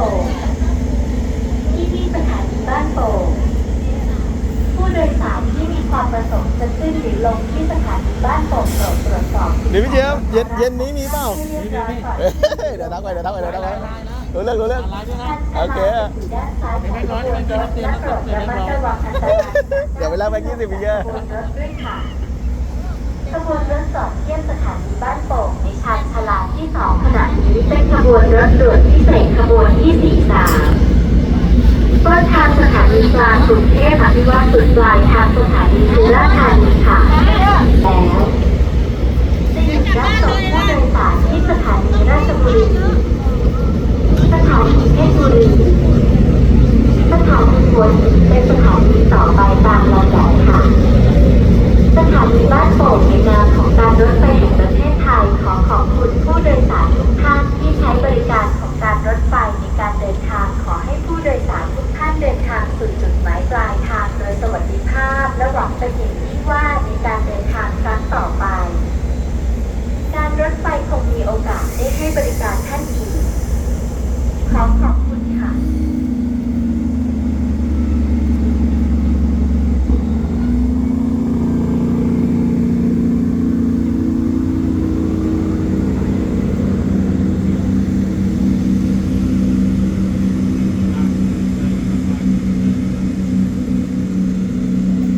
ป่งที่ที่สถานีบ้านโป่งผู้โดยสารที่มีความประสงค์จะขึ้นหรือลงที่สถานีบ้านโป่งโปรดตรวจสอบเดี๋ยวพี่เจี๊ยบเย็นนี้มีเปล่าเเดี๋ยวทักไปเดี๋ยวทักไปเดี๋ยวทักไปรู้เรื่องรู้เรื่อง โอเค ด้าายปเดี๋ยวเวลาไปยี่สิบวิเยอะ ขบวนรถด้วขบวนรถจเที่ยบสถานีบ้านโป่งในชานชาลาที่ วนรถด่วนพิเศษขบวนที่สี่สามต้นทางสถานีกลางกรุงเทพอภิวัตสุดปลายทางสถานีสุราษฎร์ธานีค่ะแล้วได้หรับส่งผู้โดยสารที่สถานีราชบุรีสถานีเพชรบุรีสถานีหัวหินเป็นสถานีต่อไปาพและหวังเห็นที่ว่าในการเดินทางครั้งต่อไป การรถไฟคงมีโอกาสได้ให้บริการท่านอีก ของขอบ